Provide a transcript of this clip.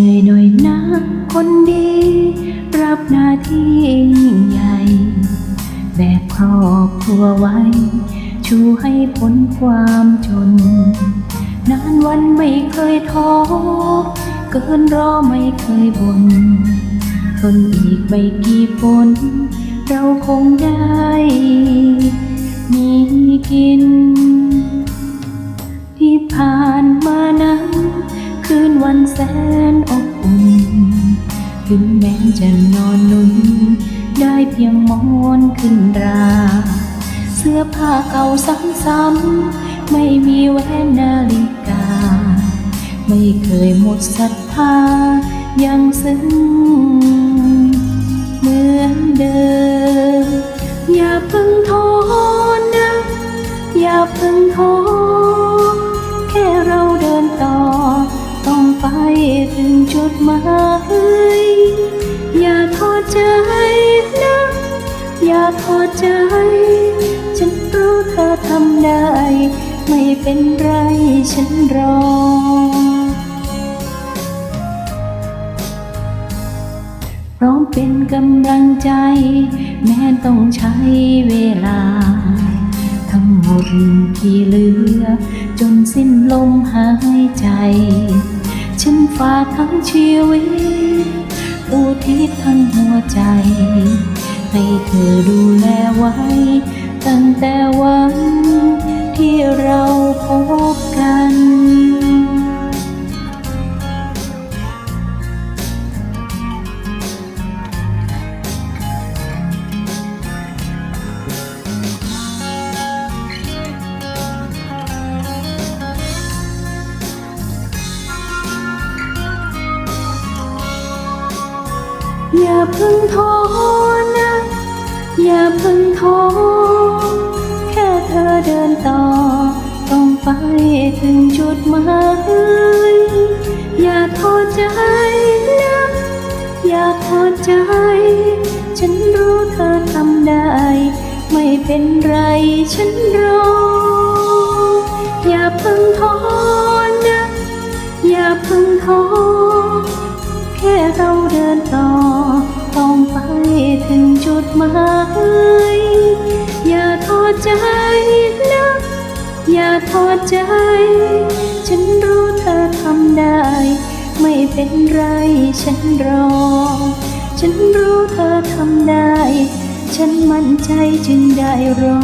เหนื่อยหน่อยนะคนดี รับหน้าที่ยิ่งใหญ่ แบกครอบครัวไว้ ชูให้พ้นความจน นานวันไม่เคยท้อเกินรอไม่เคยบน่นทนอีกไม่กี่ฝนเราคงได้ มีกิน วันแสนอบอุ่น ถึงแม้จะนอนนุ่น ได้เพียงมอนขึ้นรา เสื้อผ้าเก่าซ้ำๆไม่มีแหวนนาฬิกา ไม่เคยหมดศรัทธายังซึ้งเหมือนเดิม อย่าเพิ่ ดหมายอย่าท้อใจนะอย่าท้อใจ ฉันรู้เธอทำได้ ไม่เป็นไรฉันรอพร้อมเป็นกำลังใจ แม้ต้องใช้เวลา ทั้งหมดที่เหลือ จนสิ้นลมหายใจ ฉันฝากทั้งชีวิตอุทิศทั้งหัวใจ ให้เธอดูแลไว้ ตั้งแต่วันที่เราพบ พิ่งท้อนะ อย่าพิ่งท้อแค่เธอเดินต่อ ต้องไปถึงจุดหมายอย่าท้อใจนะ อย่าท้อใจ ฉันรู้เธอทำได้ ไม่เป็นไรฉันรอ งจุดหมายอย่าท้อใจนะอย่าท้อใจ ฉันรู้เธอทำได้ ไม่เป็นไรฉันรอ ฉันรู้เธอทำได้ ฉันมั่นใจจึงได้รอ